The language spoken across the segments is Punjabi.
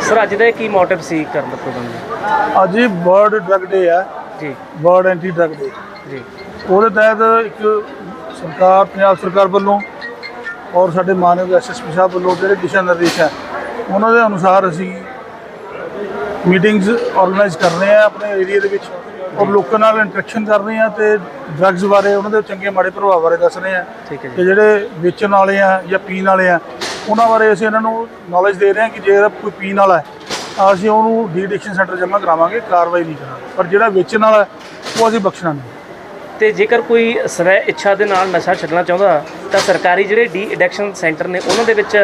ਸਰ ਅੱਜ ਦਾ ਇਹ ਕੀ ਮੋਟਿਵ ਸੀ ਕਰਨ ਦਾ ਪ੍ਰੋਗਰਾਮ ਜੀ ਅੱਜ ਹੀ ਵਰਲਡ ਡਰੱਗ ਡੇ ਹੈ ਜੀ। ਵਰਲਡ ਐਂਟੀ ਡਰੱਗ ਡੇ ਜੀ। ਉਹਦੇ ਤਹਿਤ ਇੱਕ ਸਰਕਾਰ ਪੰਜਾਬ ਸਰਕਾਰ ਵੱਲੋਂ ਔਰ ਸਾਡੇ ਮਾਨਯੋਗ ਐਸਐਸਪੀ ਸਾਹਿਬ ਵੱਲੋਂ ਜਿਹੜੇ ਦਿਸ਼ਾ ਨਿਰਦੇਸ਼ ਹੈ ਉਹਨਾਂ ਦੇ ਅਨੁਸਾਰ ਅਸੀਂ ਮੀਟਿੰਗਸ ਆਰਗੇਨਾਈਜ਼ ਕਰ ਰਹੇ ਹਾਂ ਆਪਣੇ ਏਰੀਆ ਦੇ ਵਿੱਚ ਔਰ ਲੋਕਾਂ ਨਾਲ ਇੰਟਰੈਕਸ਼ਨ ਕਰ ਰਹੇ ਹਾਂ ਤੇ ਡਰੱਗਸ ਬਾਰੇ ਉਹਨਾਂ ਦੇ ਚੰਗੇ ਮਾੜੇ ਪ੍ਰਭਾਵ ਬਾਰੇ ਦੱਸ ਰਹੇ ਹਾਂ ਠੀਕ ਹੈ ਕਿ ਜੀ ਜਿਹੜੇ ਵੇਚਣ ਵਾਲੇ ਆ ਜਾਂ ਪੀਣ ਵਾਲੇ ਆ ਉਹਨਾਂ ਬਾਰੇ ਅਸੀਂ ਇਹਨਾਂ ਨੂੰ ਨੌਲੇਜ ਦੇ ਰਹੇ ਹਾਂ ਕਿ ਜੇ ਕੋਈ ਪੀਣ ਵਾਲਾ ਹੈ ਤਾਂ ਅਸੀਂ ਉਹਨੂੰ ਡੀ ਐਡਿਕਸ਼ਨ ਸੈਂਟਰ ਜਮ੍ਹਾਂ ਕਰਾਵਾਂਗੇ ਕਾਰਵਾਈ ਨਹੀਂ ਕਰਾਂਗੇ। ਪਰ ਜਿਹੜਾ ਵੇਚਣ ਵਾਲਾ ਉਹ ਅਸੀਂ ਬਖਸ਼ਣਾ ਨਹੀਂ। ਤੇ ਜੇਕਰ ਕੋਈ ਸਵੈ ਇੱਛਾ ਦੇ ਨਾਲ ਨਸ਼ਾ ਛੱਡਣਾ ਚਾਹੁੰਦਾ ਤਾਂ ਸਰਕਾਰੀ ਜਿਹੜੇ ਡੀ ਐਡਿਕਸ਼ਨ ਸੈਂਟਰ ਨੇ ਉਹਨਾਂ ਦੇ ਵਿੱਚ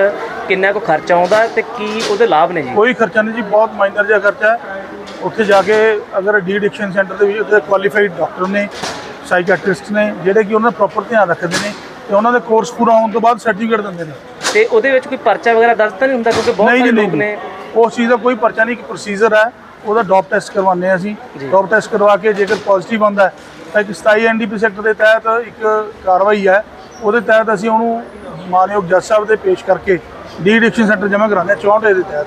ਕਿੰਨਾ ਕੁ ਖਰਚਾ ਆਉਂਦਾ ਤੇ ਕੀ ਉਹਦੇ ਲਾਭ ਨੇ ਜੀ? ਕੋਈ ਖਰਚਾ ਨਹੀਂ ਜੀ ਬਹੁਤ ਮਾਈਨਰ ਜਿਹਾ ਖਰਚਾ ਹੈ। ਉੱਥੇ ਜਾ ਕੇ ਅਗਰ ਡੀ ਐਡਿਕਸ਼ਨ ਸੈਂਟਰ ਦੇ ਵਿੱਚ ਉੱਥੇ ਕੁਆਲੀਫਾਈਡ ਡਾਕਟਰ ਨੇ ਸਾਈਕੈਟ੍ਰਿਸਟ ਨੇ ਜਿਹੜੇ ਕਿ ਉਹਨਾਂ ਦਾ ਪ੍ਰੋਪਰ ਧਿਆਨ ਰੱਖਦੇ ਨੇ ਤੇ ਉਹਨਾਂ ਦੇ ਕੋਰਸ ਪੂਰਾ ਹੋਣ ਤੋਂ ਬਾਅਦ ਸਰਟੀਫਿਕੇਟ ਦਿੰਦੇ ਨੇ। ਤੇ ਉਹਦੇ ਵਿੱਚ ਕੋਈ ਪਰਚਾ ਵਗੈਰਾ ਦਰਜ ਤਾਂ ਨਹੀਂ ਹੁੰਦਾ ਕਿਉਂਕਿ ਬਹੁਤ ਸਾਰੇ ਲੋਕ ਨੇ? ਉਸ ਚੀਜ਼ ਦਾ ਕੋਈ ਪਰਚਾ ਨਹੀਂ ਇੱਕ ਪ੍ਰੋਸੀਜਰ ਹੈ ਉਹਦਾ ਡੋਪ ਟੈਸਟ ਕਰਵਾਉਂਦੇ ਹਾਂ ਅਸੀਂ। ਡੋਪ ਟੈਸਟ ਕਰਵਾ ਕੇ ਜੇਕਰ ਪੋਜ਼ਿਟਿਵ ਆਉਂਦਾ ਤਾਂ ਇੱਕ 27 ਐਨਡੀਪੀ ਸੈਕਟਰ ਦੇ ਤਹਿਤ ਇੱਕ ਕਾਰਵਾਈ ਹੈ। ਉਹਦੇ ਤਹਿਤ ਅਸੀਂ ਉਹਨੂੰ ਮਾਨਯੋਗ ਜੱਜ ਸਾਹਿਬ ਦੇ ਪੇਸ਼ ਕਰਕੇ ਡੀ ਐਡਿਕਸ਼ਨ ਸੈਂਟਰ ਜਮ੍ਹਾਂ ਕਰਾਉਂਦੇ ਹਾਂ 64 ਦੇ ਤਹਿਤ।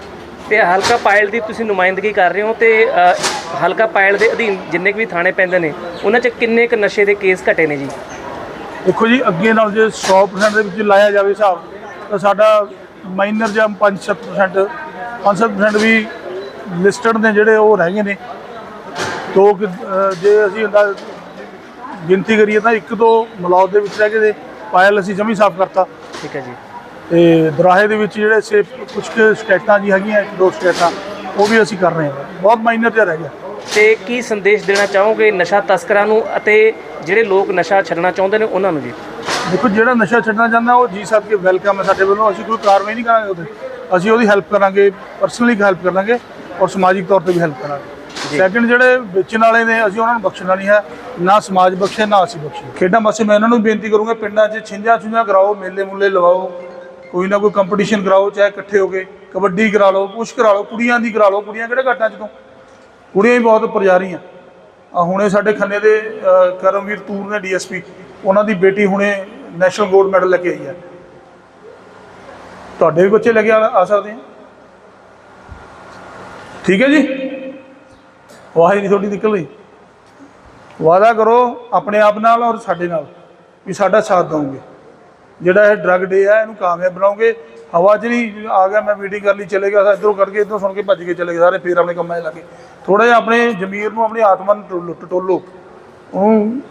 ਤੇ ਹਲਕਾ ਪਾਇਲ ਦੀ ਤੁਸੀਂ ਨੁਮਾਇੰਦਗੀ ਕਰ ਰਹੇ ਹੋ ਤੇ ਹਲਕਾ ਪਾਇਲ ਦੇ ਅਧੀਨ ਜਿੰਨੇ ਵੀ ਥਾਣੇ ਪੈਂਦੇ ਨੇ ਉਹਨਾਂ 'ਚ ਕਿੰਨੇ ਕੁ ਨਸ਼ੇ ਦੇ ਕੇਸ ਘਟੇ ਨੇ ਜੀ? ਦੇਖੋ ਜੀ ਅੱਗੇ ਨਾਲ ਜੇ 100% ਦੇ ਵਿੱਚ ਲਾਇਆ ਜਾਵੇ ਹਿਸਾਬ ਤਾਂ ਸਾਡਾ ਮਾਈਨਰ ਜਾਂ 5-7% 5-7% ਵੀ ਲਿਸਟਡ ਨੇ ਜਿਹੜੇ ਉਹ ਰਹਿ ਗਏ ਨੇ। ਦੋ ਜੇ ਅਸੀਂ ਇਹਦਾ ਗਿਣਤੀ ਕਰੀਏ ਤਾਂ ਇੱਕ ਦੋ ਮਲੌਦ ਦੇ ਵਿੱਚ ਰਹਿ ਗਏ ਨੇ ਪਾਇਲ ਅਸੀਂ ਜਮੀ ਸਾਫ਼ ਕਰਤਾ। ਠੀਕ ਹੈ ਜੀ। ਤੇ ਦਰਾਹੇ ਦੇ ਵਿੱਚ ਜਿਹੜੇ ਸੇ ਕੁਝ ਕੁ ਸ਼ਿਕਾਇਤਾਂ ਜੀ ਹੈਗੀਆਂ ਇੱਕ ਦੋ ਸ਼ਿਕਾਇਤਾਂ ਉਹ ਵੀ ਅਸੀਂ ਕਰ ਰਹੇ ਹਾਂ। ਬਹੁਤ ਮਾਈਨਰ ਜਿਹਾ ਰਹਿ ਗਿਆ। ਤੇ ਕੀ ਸੰਦੇਸ਼ ਦੇਣਾ ਚਾਹੋਗੇ ਨਸ਼ਾ ਤਸਕਰਾਂ ਨੂੰ ਅਤੇ ਜਿਹੜੇ ਲੋਕ ਨਸ਼ਾ ਛੱਡਣਾ ਚਾਹੁੰਦੇ ਨੇ ਉਹਨਾਂ ਨੂੰ ਜੀ? ਦੇਖੋ ਜਿਹੜਾ ਨਸ਼ਾ ਛੱਡਣਾ ਚਾਹੁੰਦਾ ਉਹ ਜੀ ਸਾਹਿਬ ਕੇ ਵੈਲਕਮ ਹੈ ਸਾਡੇ ਵੱਲੋਂ। ਅਸੀਂ ਕੋਈ ਕਾਰਵਾਈ ਨਹੀਂ ਕਰਾਂਗੇ ਉਹਦੇ। ਅਸੀਂ ਉਹਦੀ ਹੈਲਪ ਕਰਾਂਗੇ ਪਰਸਨਲੀ ਹੈਲਪ ਕਰਾਂਗੇ ਔਰ ਸਮਾਜਿਕ ਤੌਰ ਤੇ ਵੀ ਹੈਲਪ ਕਰਾਂਗੇ। ਸੈਕੰਡ ਜਿਹੜੇ ਵੇਚਣ ਵਾਲੇ ਨੇ ਅਸੀਂ ਉਹਨਾਂ ਨੂੰ ਬਖਸ਼ਣਾ ਨਹੀਂ ਹੈ। ਨਾ ਸਮਾਜ ਬਖਸ਼ੇ ਨਾ ਅਸੀਂ ਬਖਸ਼ੇ। ਖੇਡਾਂ ਵਾਸਤੇ ਮੈਂ ਉਹਨਾਂ ਨੂੰ ਬੇਨਤੀ ਕਰੂੰਗਾ ਪਿੰਡਾਂ 'ਚ ਛਿੰਝਾਂ ਛੁੰਝਾਂ ਕਰਾਓ ਮੇਲੇ ਮੁੱਲੇ ਲਵਾਓ। ਕੋਈ ਨਾ ਕੋਈ ਕੰਪੀਟੀਸ਼ਨ ਕਰਾਓ ਚਾਹੇ ਇਕੱਠੇ ਹੋ ਕੇ ਕਬੱਡੀ ਕਰਾ ਲਓ ਪੁਸ਼ ਕਰਾ ਲਓ ਕੁੜੀਆਂ ਦੀ ਕਰਾ ਲਓ ਕੁੜੀਆਂ ਕਿਹੜੇ ਘਾਟਾਂ 'ਚ ਤੋਂ? ਕੁੜੀਆਂ ਵੀ ਬਹੁਤ ਰਹੀਆਂ ਆ। ਹੁਣੇ ਸਾਡੇ ਖੰਨੇ ਦੇ ਕਰਮਵੀਰ ਤੂਰ ਨੇ ਡੀਐਸਪੀ ਉਹਨਾਂ ਦੀ ਬੇਟੀ ਹੁਣੇ ਨੈਸ਼ਨਲ ਗੋਲਡ ਮੈਡਲ ਲੈ ਕੇ ਆਈ ਹੈ। ਤੁਹਾਡੇ ਵੀ ਬੱਚੇ ਲੈ ਕੇ ਆ ਸਕਦੇ ਆ? ਠੀਕ ਹੈ ਜੀ? ਵਾਹੀ ਨਹੀਂ ਤੁਹਾਡੀ ਨਿਕਲ ਰਹੀ। ਵਾਦਾ ਕਰੋ ਆਪਣੇ ਆਪ ਨਾਲ ਔਰ ਸਾਡੇ ਨਾਲ ਵੀ ਸਾਡਾ ਸਾਥ ਦਵੋਗੇ ਜਿਹੜਾ ਇਹ ਡਰੱਗ ਡੇ ਆ, ਇਹਨੂੰ ਕਾਮਯਾਬ ਬਣਾਓਗੇ। ਹਵਾ 'ਚ ਨਹੀਂ ਆ ਗਿਆ, ਮੈਂ ਮੀਟਿੰਗ ਕਰ ਲਈ, ਚਲੇ ਗਿਆ ਇਧਰੋਂ ਕਰਕੇ, ਇਧਰੋਂ ਸੁਣ ਕੇ ਭੱਜ ਕੇ ਚਲੇ ਗਏ, ਸਾਰੇ ਫੇਰ ਆਪਣੇ ਕੰਮਾਂ 'ਚ ਲੱਗੇ। ਥੋੜਾ ਜਿਹਾ ਆਪਣੇ ਜ਼ਮੀਰ ਨੂੰ, ਆਪਣੀ ਆਤਮਾ ਨੂੰ ਟਟੋਲੋ ਟਟੋਲੋ ਉਹਨੂੰ